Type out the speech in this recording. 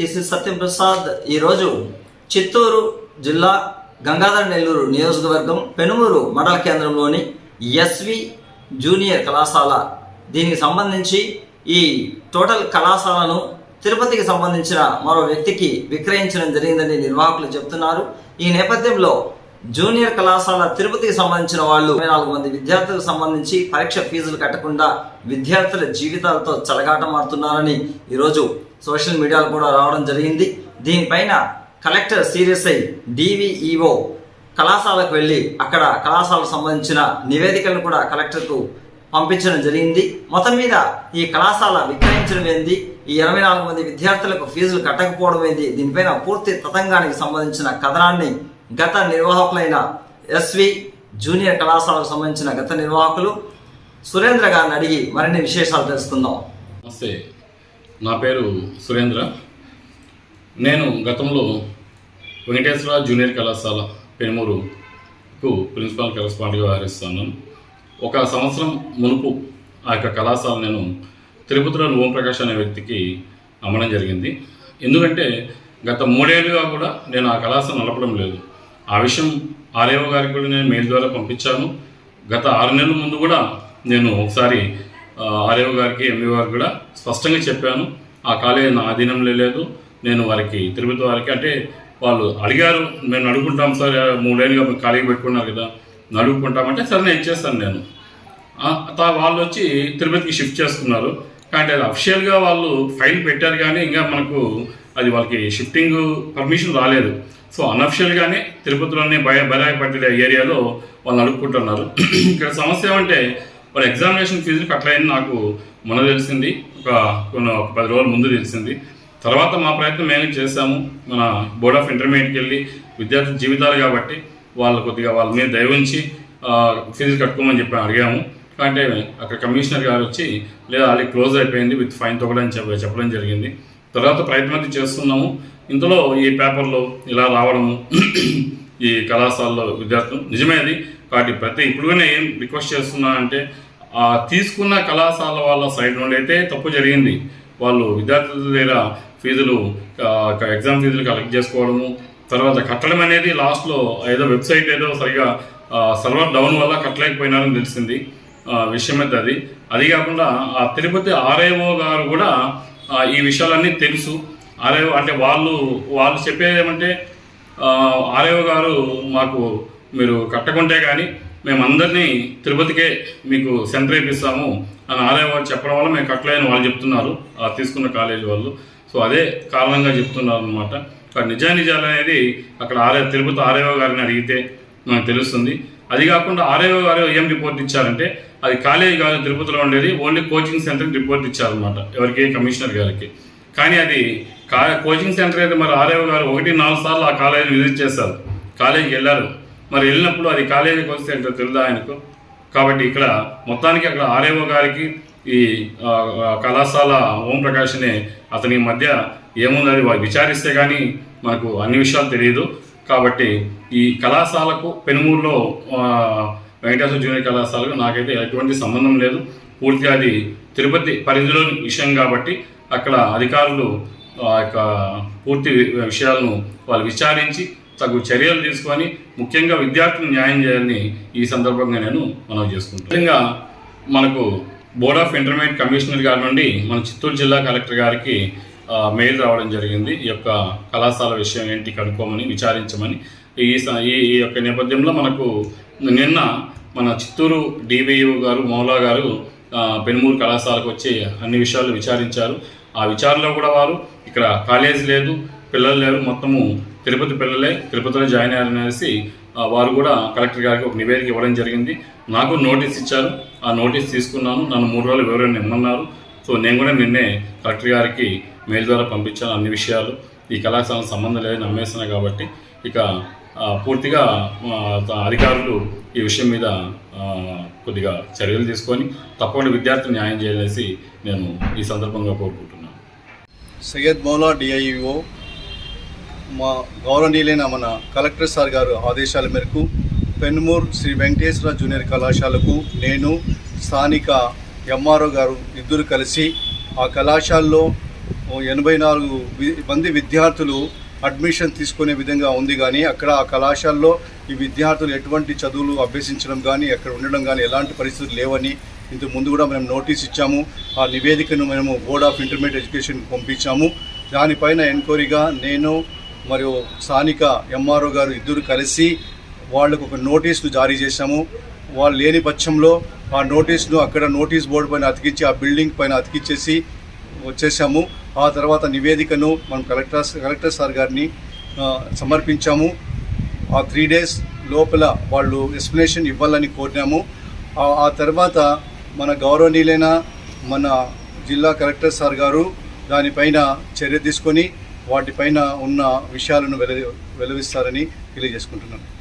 శ్రీ సత్యప్రసాద్ ఈరోజు చిత్తూరు జిల్లా గంగాధర నెల్లూరు నియోజకవర్గం పెనుమూరు మండల కేంద్రంలోని ఎస్వి జూనియర్ కళాశాల. దీనికి సంబంధించి ఈ టోటల్ కళాశాలను తిరుపతికి సంబంధించిన మరో వ్యక్తికి విక్రయించడం జరిగిందని నిర్వాహకులు చెప్తున్నారు. ఈ నేపథ్యంలో జూనియర్ కళాశాల తిరుపతికి సంబంధించిన వాళ్ళు నాలుగు మంది విద్యార్థులకు సంబంధించి పరీక్ష ఫీజులు కట్టకుండా విద్యార్థుల జీవితాలతో చెలగాటమాడుతున్నారని ఈరోజు సోషల్ మీడియాలో కూడా రావడం జరిగింది. దీనిపైన కలెక్టర్ సీరియస్ అయి డివిఈఓ కళాశాలకు వెళ్ళి అక్కడ కళాశాలకు సంబంధించిన నివేదికలను కూడా కలెక్టర్కు పంపించడం జరిగింది. మొత్తం మీద ఈ కళాశాల విక్రయించడం ఏంది? ఈ ఇరవై నాలుగు మంది విద్యార్థులకు ఫీజులు కట్టకపోవడం ఏంది? దీనిపైన పూర్తి తతంగానికి సంబంధించిన కథనాన్ని గత నిర్వాహకులైన ఎస్వి జూనియర్ కళాశాలకు సంబంధించిన గత నిర్వాహకులు సురేంద్ర గారిని అడిగి మరిన్ని విశేషాలు తెలుసుకుందాం. నమస్తే. నా పేరు సురేంద్ర. నేను గతంలో వెంకటేశ్వర జూనియర్ కళాశాల పెనుమూరుకు ప్రిన్సిపాల్ కరెస్పాండెంట్గా వ్యవహరిస్తున్నాను ఒక సంవత్సరం మునుపు ఆ యొక్క కళాశాల నేను తిరుపతిలో ఓం ప్రకాష్ అనే వ్యక్తికి అమ్మడం జరిగింది. ఎందుకంటే గత మూడేళ్ళుగా కూడా నేను ఆ కళాశాల నడపడం లేదు. ఆ విషయం ఆర్ఏఓ గారికి కూడా నేను మెయిల్ ద్వారా పంపించాను. గత ఆరు నెలల ముందు కూడా నేను ఒకసారి హరేవ్ గారికి ఎంవి గారికి కూడా స్పష్టంగా చెప్పాను. ఆ కాలేజీ నా అధీనంలో లేదు. నేను వారికి తిరుపతి వారికి అంటే వాళ్ళు అడిగారు మేము నడుపుకుంటాం సార్ మూడేళ్ళుగా మీరు ఖాళీగా పెట్టుకున్నారు కదా నడుపుకుంటామంటే సరే నేను ఇచ్చేస్తాను నేను. వాళ్ళు వచ్చి తిరుపతికి షిఫ్ట్ చేసుకున్నారు. కానీ అది అఫిషియల్గా వాళ్ళు ఫైల్ పెట్టారు కానీ ఇంకా మనకు అది వాళ్ళకి షిఫ్టింగ్ పర్మిషన్ రాలేదు. సో అన్అఫిషియల్గానే తిరుపతిలోనే భయ బరాయపట్టిన ఏరియాలో వాళ్ళు అడుక్కుంటున్నారు ఇక్కడ సమస్య ఏమంటే వాళ్ళ ఎగ్జామినేషన్ ఫీజులు కట్టలేని నాకు మొన్న తెలిసింది. ఒక కొన్ని ఒక పది రోజుల ముందు తెలిసింది. తర్వాత మా ప్రయత్నం మేము చేశాము. మన బోర్డ్ ఆఫ్ ఇంటర్మీడియట్కి వెళ్ళి విద్యార్థి జీవితాలు కాబట్టి వాళ్ళు కొద్దిగా వాళ్ళ మీద దయ ఉంచి ఫీజులు కట్టుకోమని చెప్పి అడిగాము. అంటే అక్కడ కమిషనర్ గారు వచ్చి లేదా ఆల్రెడీ క్లోజ్ అయిపోయింది విత్ ఫైన్ తొక్కడని చెప్పడం జరిగింది. తర్వాత ప్రయత్నం అయితే చేస్తున్నాము. ఇందులో ఈ పేపర్లో ఇలా రావడము ఈ కళాశాలలో విద్యార్థులు నిజమే అది. కాబట్టి ప్రతి ఇప్పుడు ఏం రిక్వెస్ట్ చేస్తున్నా అంటే తీసుకున్న కళాశాల వాళ్ళ సైడ్ నుండి అయితే తప్పు జరిగింది. వాళ్ళు విద్యార్థుల దగ్గర ఫీజులు ఎగ్జామ్ ఫీజులు కలెక్ట్ చేసుకోవడము తర్వాత కట్టడం అనేది లాస్ట్లో ఏదో వెబ్సైట్ ఏదో సరిగా సర్వర్ డౌన్ వల్ల కట్టలేకపోయినారని తెలిసింది. విషయం అయితే అది. అది కాకుండా ఆ తిరుపతి ఆర్ఐఓ గారు కూడా ఈ విషయాలన్నీ తెలుసు. ఆర్ఐఓ అంటే వాళ్ళు వాళ్ళు చెప్పేది ఏమంటే ఆర్ఐఓ గారు మాకు మీరు కట్టకుంటే కానీ మేమందరినీ తిరుపతికే మీకు సెంటర్ వేపిస్తాము అని ఆలయ వాళ్ళు చెప్పడం వల్ల మేము కట్టలేని వాళ్ళు చెప్తున్నారు ఆ తీసుకున్న కాలేజీ వాళ్ళు. సో అదే కారణంగా చెప్తున్నారు అనమాట కానీ నిజానిజాలు అనేది అక్కడ ఆర్ఐ తిరుపతి ఆర్ఐఓ గారిని అడిగితే మనకు తెలుస్తుంది. అది కాకుండా ఆర్ఐఓ గారు ఏం రిపోర్ట్ ఇచ్చారంటే అది కాలేజీ కాదు తిరుపతిలో ఉండేది ఓన్లీ కోచింగ్ సెంటర్కి రిపోర్ట్ ఇచ్చారనమాట ఎవరికి? కమిషనర్ గారికి. కానీ అది కా కోచింగ్ సెంటర్ అయితే మరి ఆర్ఐఓ గారు ఒకటి నాలుగు సార్లు ఆ కాలేజీని విజిట్ చేశారు. కాలేజీకి వెళ్ళారు. మరి వెళ్ళినప్పుడు అది కాలేజీకి వస్తే సెంటర్ తెలుదా ఆయనకు? కాబట్టి ఇక్కడ మొత్తానికి అక్కడ ఆర్ఏఓ గారికి ఈ కళాశాల ఓంప్రకాష్ని అతని మధ్య ఏముందని వారు విచారిస్తే కానీ మనకు అన్ని విషయాలు తెలియదు. కాబట్టి ఈ కళాశాలకు పెనుమూరులో వెంకటేశ్వర జూనియర్ కళాశాలకు నాకైతే ఎటువంటి సంబంధం లేదు. పూర్తిగా అది తిరుపతి పరిధిలోని విషయం కాబట్టి అక్కడ అధికారులు ఆ యొక్క పూర్తి విషయాలను వాళ్ళు విచారించి తగు చర్యలు తీసుకొని ముఖ్యంగా విద్యార్థులకు న్యాయం చేయాలని ఈ సందర్భంగా నేను మనవి చేసుకుంటాను ముఖ్యంగా మనకు బోర్డ్ ఆఫ్ ఇంటర్మీడియట్ కమిషనర్ గారి నుండి మన చిత్తూరు జిల్లా కలెక్టర్ గారికి మెయిల్ రావడం జరిగింది. ఈ యొక్క కళాశాల విషయం ఏంటి కనుక్కోమని విచారించమని. ఈ స- ఈ ఈ యొక్క నేపథ్యంలో మనకు నిన్న మన చిత్తూరు డివిఓ గారు మౌలా గారు పెనుమూరు కళాశాలకు వచ్చి అన్ని విషయాలు విచారించారు. ఆ విచారణలో కూడా వారు ఇక్కడ కాలేజ్ లేదు పిల్లలు లేరు. మొత్తము తిరుపతి పిల్లలే. తిరుపతిలో జాయిన్ అయ్యారనేసి వారు కూడా కలెక్టర్ గారికి ఒక నివేదిక ఇవ్వడం జరిగింది. నాకు నోటీస్ ఇచ్చారు. ఆ నోటీస్ తీసుకున్నాను. నన్ను మూడు రోజులు వివరణ ఇమ్మన్నారు సో నేను కూడా నిన్నే కలెక్టర్ గారికి మెయిల్ ద్వారా పంపించాను అన్ని విషయాలు. ఈ కళాశాలకు సంబంధం లేదని నమ్మేస్తున్నా కాబట్టి. ఇక పూర్తిగా అధికారులు ఈ విషయం మీద కొద్దిగా చర్యలు తీసుకొని తప్పకుండా విద్యార్థులు న్యాయం చేయాలనేసి నేను ఈ సందర్భంగా కోరుకుంటున్నాను. సయ్యద్ మౌలా డిఐఓ మా గౌరవనీయులైన మన కలెక్టర్ సార్ గారు ఆదేశాల మేరకు పెన్మూర్ శ్రీ వెంకటేశ్వర జూనియర్ కళాశాలకు నేను స్థానిక ఎంఆర్ఓ గారు ఇద్దరు కలిసి ఆ కళాశాలలో ఎనభై నాలుగు మంది విద్యార్థులు అడ్మిషన్ తీసుకునే విధంగా ఉంది కానీ అక్కడ ఆ కళాశాలలో ఈ విద్యార్థులు ఎటువంటి చదువులు అభ్యసించడం కానీ అక్కడ ఉండడం కానీ ఎలాంటి పరిస్థితులు లేవని ఇంతకు ముందు కూడా మేము నోటీస్ ఇచ్చాము. ఆ నివేదికను మేము బోర్డ్ ఆఫ్ ఇంటర్మీడియట్ ఎడ్యుకేషన్ పంపించాము. దానిపైన ఎంక్వైరీగా నేను మరియు స్థానిక ఎంఆర్ఓ గారు ఇద్దరు కలిసి వాళ్ళకు ఒక నోటీసులు జారీ చేశాము. వాళ్ళు లేని పక్షంలో ఆ నోటీస్ను అక్కడ నోటీస్ బోర్డు పైన అతికించి ఆ బిల్డింగ్ పైన అతికించేసి వచ్చేసాము ఆ తర్వాత నివేదికను మనం కలెక్టర్ కలెక్టర్ సార్ గారిని సమర్పించాము. ఆ త్రీ డేస్ లోపల వాళ్ళు ఎక్స్ప్లెనేషన్ ఇవ్వాలని కోరినాము. ఆ తర్వాత మన గౌరవనీయులైన మన జిల్లా కలెక్టర్ సార్ గారు దానిపైన చర్య తీసుకొని వాటిపైన ఉన్న విషయాలను వెల వెలువిస్తారని తెలియజేసుకుంటున్నాను.